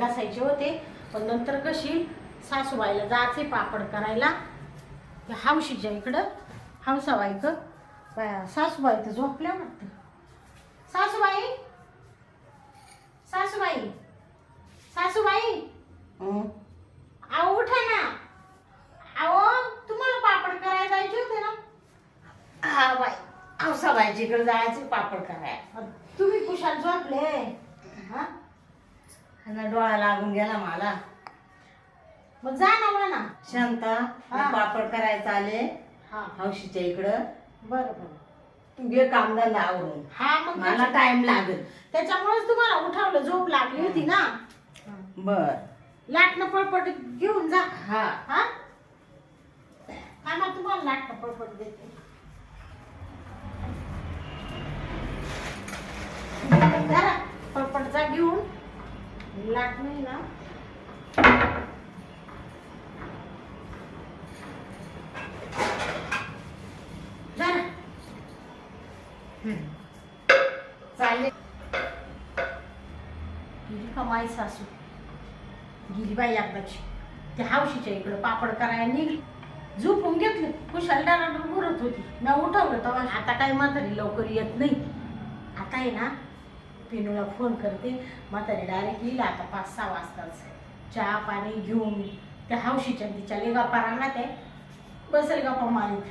घासायचे होते. पण नंतर कशी सासूबाईला जायचे पापड करायला. हावशीच्या इकडं हावसाबाई ग बाया, सासूबाई तर झोपल्या वाटतं सासूबाई! सासूबाई! सासूबाई! हं? अहो उठा ना. अहो तुम्हाला पापड करायला जायचे होते ना? हा बाई औसाबाईच्या इकडे जायचं पापड करायला. तुम्ही कुशाल झोपले. आणि डोळा लागून गेला मला. मग जा ना म्हणा. शांता मी हा. पापड करायचं आले हा. हौशीच्या इकडं. बरं बरं. तू घे कामधंदा आवरून. हा मग मला त्याच्या- टाइम लागेल. त्याच्यामुळेच तुम्हाला उठावलं झोप लागली होती ना. बर. लाटणं पळपट घेऊन जा. हा. हा? थांबा तुम्हाला लाटणं पळपट देते. लाट नाही ना? चालेल. गेली सासू. गेली बाई एकदाची. त्या हावशीच्या इकडं पापड करायला निघली. झोपून घेतले. कुशाल डाराडून घुरत होती. मी उठवलं तेव्हा. आता काय म्हातारी लवकर येत नाही. आता आहे ना पिनूला फोन करते म्हातारी डायरेक्ट येईल आता पाच सहा वाजताच. चहा पाणी घेऊन त्या हौशीच्या तिच्या लेगापा राहणार ते बसेल गप्पा मारीत.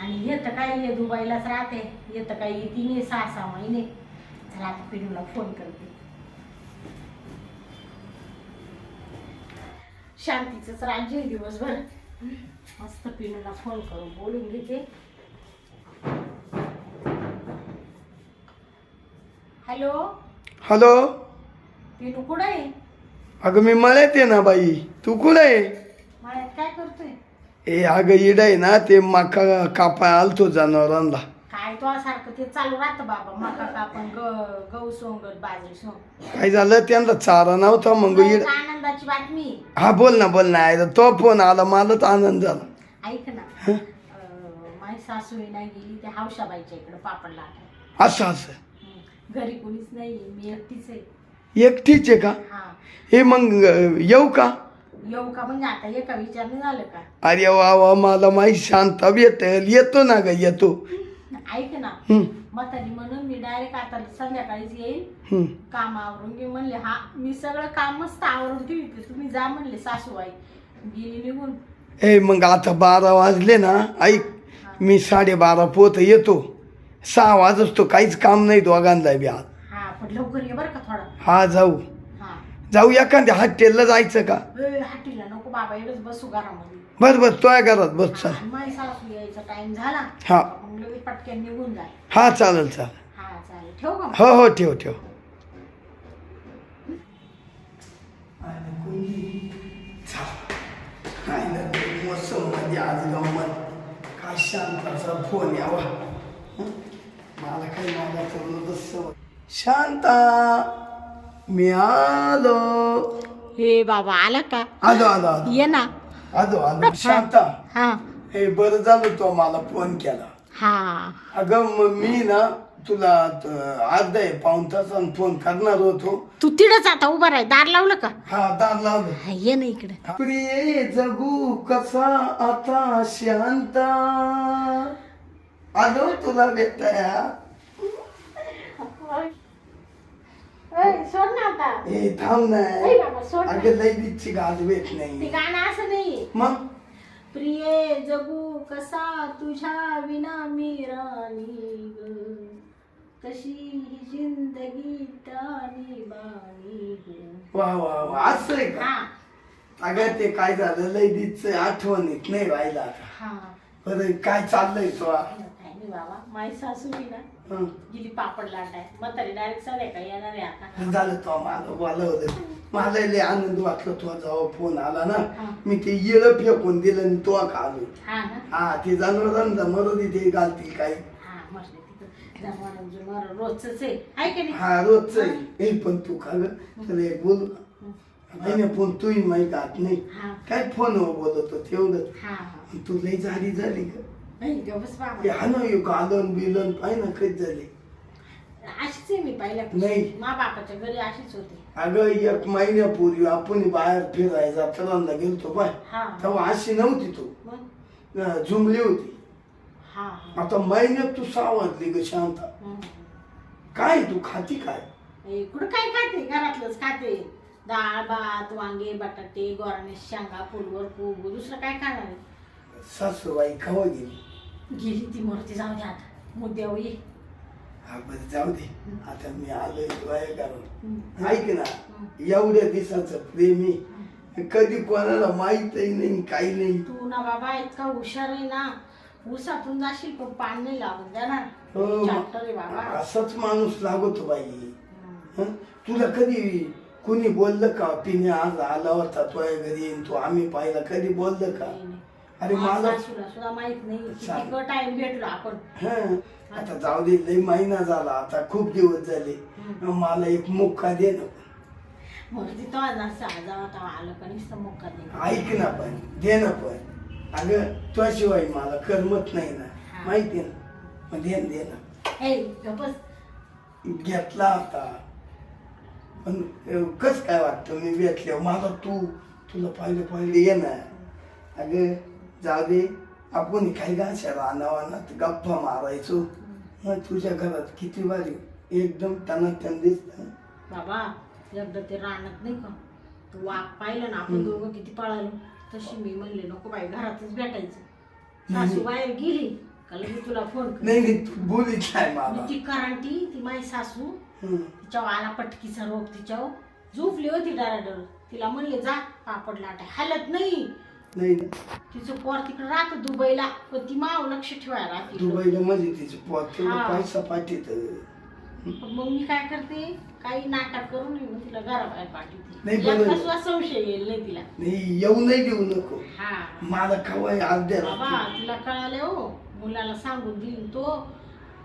आणि येतं काय ये दुबईलाच राहते. येतं काय येते नाही सहा सहा महिने. चला आता पिनूला फोन करते. शांतीचंच राज्य दिवसभर. मस्त पिनूला फोन करून बोलून घेते. हॅलो? हॅलो? पिनू कुठं आहे? अगं मी मळ्यात आहे ना बाई. तू कुठं आहे? मळ्यात काय करतोय? ए अगं इड आहे ना ते मका कापाय आलतो जनावरांना. काय तो सारखं ते चालू राहतं बाबा मका कापण ग गहू सोंगत बाजरी सोंग काय झालं? त्यांना चारा नव्हता मग इड आनंदाची बातमी. हा बोल ना बोल ना अरे तो फोन आला मलाच आनंद झाला. ऐक ना? अं, माझी सासू आहे ना गेली त्या हावशाबाईच्या इकडं पापड असं असं. घरी कोणीच नाही मी एकटीच आहे. एकटीच आहे का? हा. हे मग अं, येऊ का? येऊ का म्हणजे आता? एका झालं का? अरे वा वा मला माहीत शांत येत येतो ना ग येतो. ऐक ना. हं, म्हातारी म्हणून मी डायरेक्ट आता संध्याकाळीच येईल हं. काम आवरून घे म्हणले. हा मी सगळं काम मस्त आवरून ठेवते तुम्ही जा म्हणले सासूबाई. गेली निघून. ए मग आता बारा वाजले ना ऐक. मी साडेबारा पोत येतो. सहा वाजतो काहीच काम नाही दोघांना बी आज. हा पण लवकर ये बरं का थोडा. हा जाऊ. हा. जाऊ एखाद्या हॉटेलला जायचं का? ए, हाटीला नको बाबा एवढंच बसू घरामध्ये. बस बस तो घरात बस चाल. आणि माझी सासू यायचा टाइम झाला. हा. मग लगेच पटक्यान निघून जाय हा चालेल चालेल. हा चालेल. ठेवू का मग? हो हो ठेव ठेव. आज गंमत. काय शांताचा फोन यावा हं? मला काही मला तर शांता मी आलो. हे बाबा आला का? आलो आलो आलो. ये ना. आलो आलो. शांता. हा. हे बरं झालं तो मला फोन केला. हा. अगं मग मी ना तुला अर्धा आहे पाऊन तासानं फोन करणार होतो. तू तिडच आता उभा राह. दार लावलं का? हा दार लावलं. हा, ये ना इकडे. प्रिय जगू कसा आता शांता? आलो तुला भेटाया थांब ए बाबा, सोड ना. ना. अगं लय बीची गाज भेट नाही. गाणं असं नाही. मग? प्रिये जगू कसा तुझ्या विना मी राणी ग. कशी ही जिंदगी तानी बाणी ग. वा वा वा. असं आहे का? हा. अगं ते काय झालं? लय बीच आठवण येत नाही व्हायला आता. हा. बरं काय चाललंय तो? काय नाही बाबा माझी सासू बी ना. हं. गेली पापड लाटाय. मग तरी डायरेक्ट संध्याकाळी येणार आहे आता. झालं तो मला बोलवलं. मला लय आनंद वाटला तो जेव्हा फोन आला ना. हा. मी ते येळ फेकून दिलं आणि तो खालो हा ना? हा ते जनावरांना मरू ते घालतील काही. हा म्हटलं तिथं. जनावरं आहे. आहे की नाही? हा रोजच हे. पण तू खा ग. तर एक बोलू. नाही पण तूही माहिती आत नाही. हा. काय फोन बोलतो तेवढं हा हा. तू लई झाली झाली गबस हे बाबा हा ना यो गालन बिलन पाय ना कधी झाले. अशीच आहे मी नाही. मा बापाच्या घरी अशीच होती. अगं एक महिन्यापूर्वी आपण बाहेर फिरायला जत्रांना गेलतो पाय हा. तेव्हा अशी नव्हती तू. मग? अं, झुमली होती. हा हा. आता महिन्यात तू सावधली ग शांत. हम्म. काय तू खाती काय? कुठं काय खाते? घरातलंच खाते. डाळ भात वांगे बटाटे गोराने शेंगा फुलवर पूग दुसरं काय खाणार आहे? सासूबाई खवा गेली. गेली ती मूर्ती जाऊ दे आता. मुद्द्यावर ये. हा बरं जाऊ दे. आता मी आलोय करून हम्म. ऐक ना एवढ्या दिवसाचं प्रेमी कधी कोणाला माहितही नाही काही नाही. तू ना बाबा इतका हुशार आहे ना. ऊसातून जाशील पण पाणी नाही लागून देणार हो, चॅप्टर आहे बाबा. असाच माणूस लागतो बाई. हं? तुला कधी कोणी बोललं का? पिणे आज आला होता तुझ्या घरी आणि तू आम्ही पाहिला. कधी बोललं का? नाही. अरे सुद्धा माहीत नाही. सांग. किती टाइम भेटलो आपण. हं, आता जाऊ दे लई महिना झाला आता खूप दिवस झाले. मला एक मुक्का दे ना. ऐक ना पण दे ना पण. अगं तुझ्याशिवाय मला करमत नाही ना. माहिती ना? मग दे ना दे ना. घेतला आता. पण कस काय वाटतं मी भेटल्यावर मला तू तुला पाहिलं पाहिलं ये ना. अगं जाऊ दे आपण काही गाशा रानावानात गप्पा मारायचो? मग तुझ्या घरात किती भारी एकदम टनाटन दिसत बाबा एकदा ते रानात नाही का? तो वाघ पाहिलं ना आपण दोघं किती पळालो. तशी मी म्हणले नको बाई घरातच भेटायचं. सासू बाहेर गेली का लगेच तुला फोन नाही तू मला? आणि ती करांटी ती माझी सासू. तिच्यावर आला पटकीचा रोग तिच्यावर झोपली होती डराडर. तिला म्हणले जा पापड लाटा. हालत नाही. नाही ना. तिचं पोर तिकडे राहतं दुबईला पण ती माव लक्ष ठेवायला राहते इकडं. दुबईला म्हणजे तिचे पोट तेवढं हा. पैसा पाठीत पण मग मी काय करते काही नाटक करून मी तिला घराबाहेर नाही, पाठवते बरोबर. एकदा सुद्धा संशय येईल नाही तिला नाही येऊ नाही देऊ नको हा मला खवाय अर्ध्या बाबा रात्री. तिला कळाले हो मुलाला सांगून देईन तो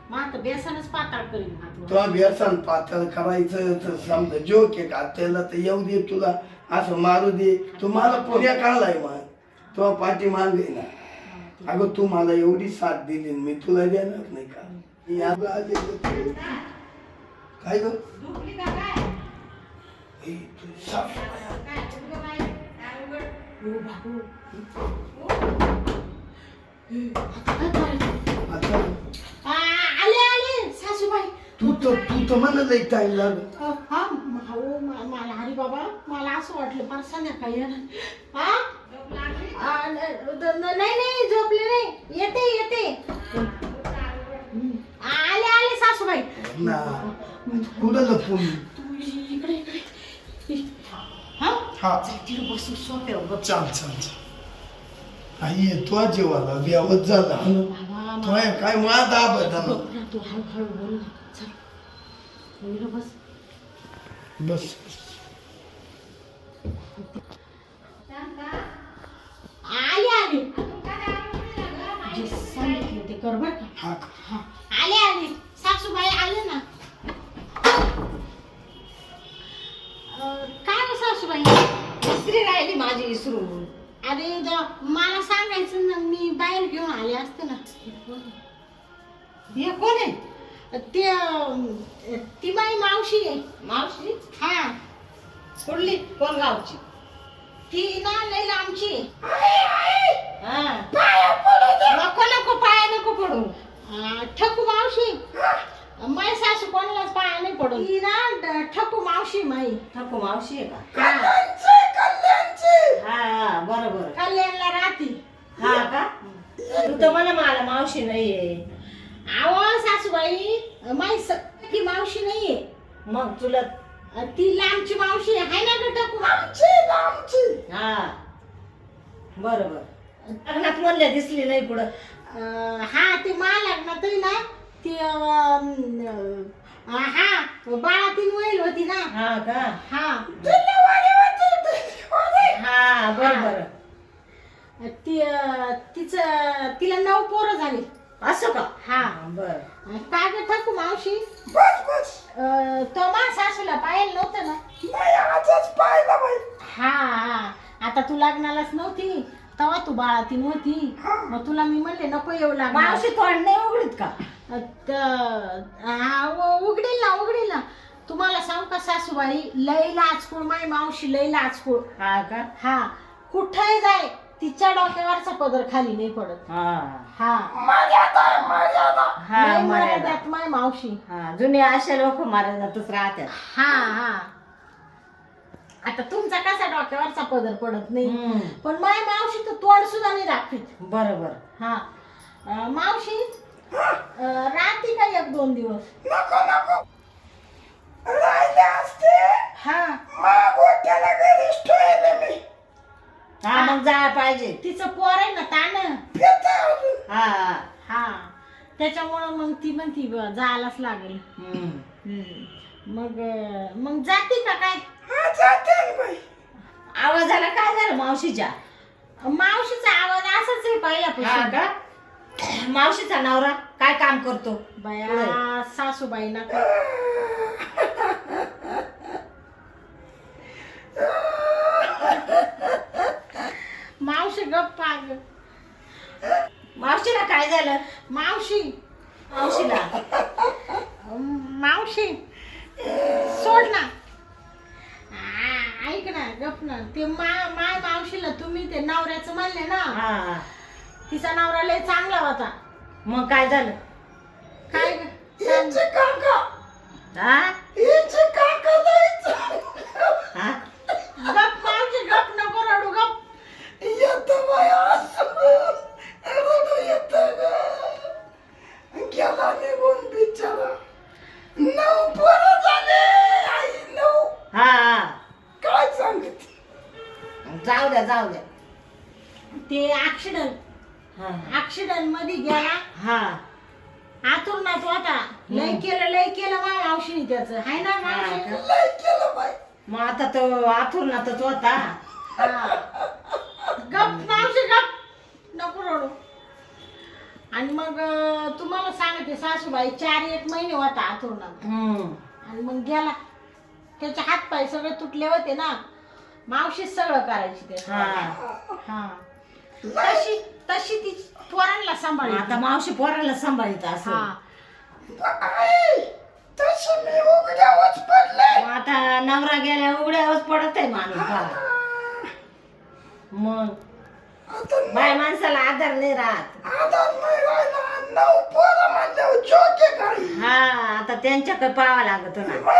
मग आता बेसनच पाताळ करीन हात तो व्यसन पातळ करायचं तर समजा जोक आहे का त्याला तर येऊ दे तुला असं मारू दे तू मला पुण्या काढलाय मग तो पाठी मागे अगं तू मला एवढी साथ दिली मी तुला देणार नाही का? मी अगं काय ग? आले आले सासूबाई तू तर तू तर मला लई टाइम लागला. हा हो मा- मला अरे बाबा मला असं वाटलं फार संध्याकाळी येणार. हा? नाही नाही झोपले नाही। येते येते. आले आले सासूबाई। ना कुठं लपून तू? इकडे इकडे हा? हा. बसून सोप्यावर गप चाल चाल चाल. आई तो जेवाला ब्यावत झाला. तो काय तू हळूहळू बोल ना. चल. इकडे बस. बस. कोण आहे? ते अं, ती बाई मावशी आहे. मावशी? हा. कुठली? कोण गावची ती ना लई लांबची आहे. हा. नको नको पाया नको पडू. अं, ठकू मावशी. माई सासू कोणालाच पाया नाही पडून. ती ना ड- ठकू मावशी माई. नको मावशी आहे का? हा. हा हा बरं बरं कल्याणला राहती. हा का? तू तर मला मला मावशी नाहीये. आहो सासूबाई. माई ती मावशी नाहीये. मग तुला अं, ती लांबची मावशी आहे. ना ग ठकू लांबची लांबची. हा. बरं बरं. लग्नात म्हणल्या दिसली नाही पुढं अं, हा ती मा लग्नात आहे ना ती अं, अं, हा बाळातीन वैल होती ना. हा का? हा. हा बरं बरं. ती अं, तिचं तिला नऊ पोरं झाली. असं का? हा. बरं. काय ग ठकू मावशी? बस बस. अं, तो मा सासूला पाहिलं नव्हतं ना? नाही आजच पाहिला बाई. हा हा. आता तू लग्नालाच नव्हती. तेव्हा तू बाळातीन होती. मग तुला मी म्हणले नको येऊ लागणार. मावशी तोंड नाही उघडीत का? त- हा उ- उघडेल ना उघडेल ना. तुम्हाला सांगू का सासूबाई? लय लाचकुळ माय मावशी लय लाचकुळ हा का? हा. कुठे जाय. तिच्या डोक्यावरचा पदर खाली नाही पडत. हा. हा. हा लय मर्यादा मर्यादात माय मावशी. हा जुने असे लोक मर्यादातच राहतात. हा हा. आता तुमचा कसा डोक्यावरचा पदर पडत नाही? हम्म. पण माय मावशी तर तोंड सुद्धा नाही दाखवीत. बरोबर. हा. अं, मावशी अं, राहते का एक दोन दिवस? नको नको. राहिले असते. हा. हा. मग जायला पाहिजे. तिचं पोर आहे ना तान. हा हा. हा. त्याच्यामुळं मग ती म्हणती ब- जायलाच लागेल. हम्म. हम्म. मग अं, मग जाते का काय? हा आवाजाला काय झालं मावशीच्या? मावशीचा आवाज असाच आहे हा पहिल्यापासून. का? मावशीचा नवरा काय काम करतो? बया सासूबाई ना मावशी गप्पा ग. मावशीला काय झालं? मावशी. मावशीला. मावशी. सोड ना. आ, ऐक ना गप ना. ते मा माय मावशीला तुम्ही ते नवऱ्याचं म्हणले ना हा. तिचा नवरा लय चांगला होता. मग काय झालं? काय ग? काका. हा? काका हा? गप मावशी गप येत रडू येत गेला निघून बिचारा नऊ पोरं झाले आई नऊ हा हा. काय सांगते जाऊ द्या जाऊ द्या. ते ऍक्सिडेंट हा. ऍक्सिडेंटमध्ये गेला. हा. आतुरनाथ होता लय केलं लय केलं मा मावशीने त्याच. हाय ना मावशी? लय केलं बाई. मग आता तो आथुरणातच होता हा. गप मावशी गप नको रडू आणि मग अं, तुम्हाला सांगते सासूबाई चार एक महिने होता आतुरनाथ हम्म. आणि मग गेला. त्याचे हात पाय सगळे तुटले होते ना. मावशीच सगळं करायची ते. हा. हा. तशी तशी ती पोरांना सांभाळली. आता मावशी पोराला सांभाळीत असं. हा. आई तसं मी उघड्यावरच पडले. मग आता नवरा गेल्या उघड्यावरच पडत आहे माणूस हा. मग? बाय माणसाला आधार नाही राहत. आधार नाही राहिला. नऊ पोरं म्हणल्यावर जोके काही. हा आता त्यांच्याकडे पाहावं लागत ना.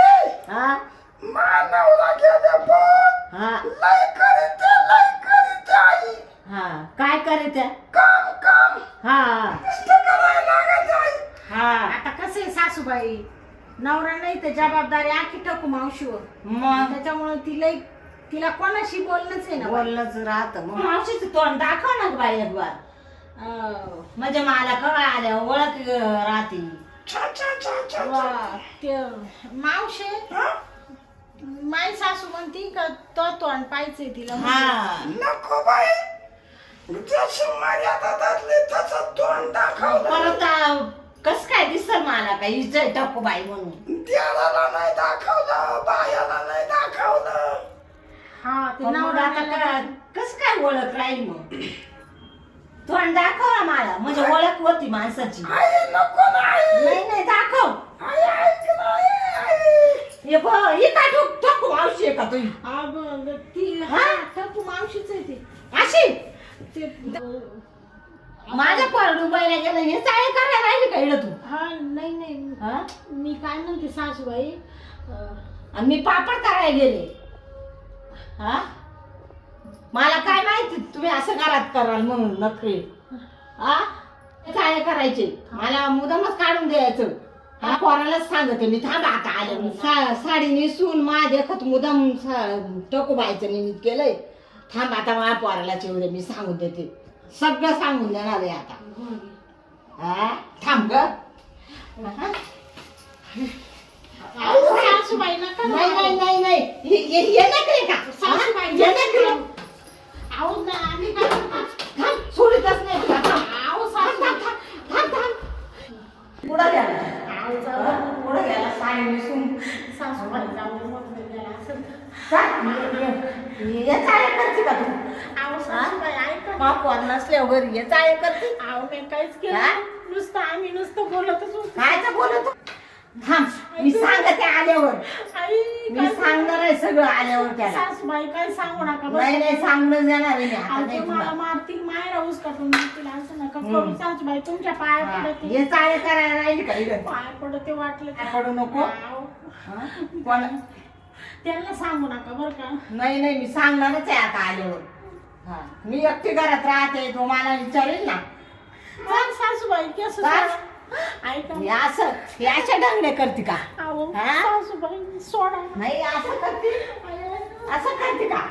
हा? मानवला गेले पण हा. लय करीते लय करीते आई. हा काय करायचं काम काम. हा. कष्ट करायला लागत आई हा. आता कसं आहे सासूबाई? नवरा नाही तर जबाबदारी आखी टाकू मावशीवर. मग? त्याच्यामुळे तिला तिला कोणाशी बोलणंच आहे ना बाई. बोललंच राहत मग. मावशीचं तोंड दाखव ना बाई एक बार अं, म्हणजे मला कवा आल्या ओळख अं, राहते. वा, ते मावशे हा? माई सासू म्हणती का तो तोंड पाहिजे तिला हा. नको बाई. जशी मर्यादा धरली तसं तोंड दाखवलं. परत कस काय दिसल मला काय टाकू बाई म्हणून. देवाला नाही दाखवलं बायाला नाही दाखवलं. हा ते पण मग नवरा आता. काय कस काय ओळख राहील मग? तोंड दाखव ना मला म्हणजे ओळख होती माणसाची. नाही नाही दाखव. हे बघ ही काय ठोक ठोकू मावशी आहे का तुझी हा बघ, ती हा? हा मावशीच आहे ते. अशी? ते माझ्या पोर डुबायला गेलं हे चाळे करायला राहिली का इकडं तू? हा नाही नाही. हा? मी काय म्हणते सासूबाई. अं, आणि मी पापड करायला गेले. हा? मला काय माहिती तुम्ही असं घरात कराल म्हणून नखरे. हा? चाळे करायचे. मला मुदमच काढून द्यायचं. हा पोरालाच सांगते मी थांबा आता आले. सा साडी नेसून मा देखत मुदम टोकूबाईचं निमित्त केलंय. थांब आता माझ्या पोराला चिवडे मी सांगून देते. सगळं सांगून देणार आहे आता. हा? थांब ग. सासूबाई नका ना. नाही नाही नाही नाही. हे- हे हे नखरे का? सासूबाई हे नखरे अहो ना आम्ही काय म्हणतो? थांब सोडतच नाही तुला थांब अहो थांब सासू. थांब थांब थांब थांब पुढं गेला अहो जाऊ पुढं गेला साडी नेसून सासूबाई जाऊ दे, मग गेला असं. चाल, ये- ये- ये चाळे करते का तू? अहो सासूबाई ऐका. महापौर नसल्यावर घरी ये चाळे करते. अहो मी काहीच हा? केलं नुसतं आम्ही नुसतं बोलतच होतो. काय तर बोलत थांब मी सांगते आल्यावर. आई मी काय सांगणार आहे सगळं आल्यावर त्याला. सासूबाई काय सांगू नका. नाही नाही सांगणं देणार आहे मी आता नाही ते मला तुला मारतील मायरा उचकाटून देतील असं नका. करू. सासूबाई तुमच्या पाया हा, पडते हे चाळे करायला राहील का इकडे? पाय पडते वाटलं पडू नको. हा? कोण त्यांना सांगू नका बरं का. नाही नाही मी सांगणारच आहे आता आल्यावर. हा. मी एकटी घरात राहते तो मला विचारेल ना. सासूबाई केस? ऐका हे असं हे अशा करते का हा? सासूबाई सोडा नाही असं करते. असं करते का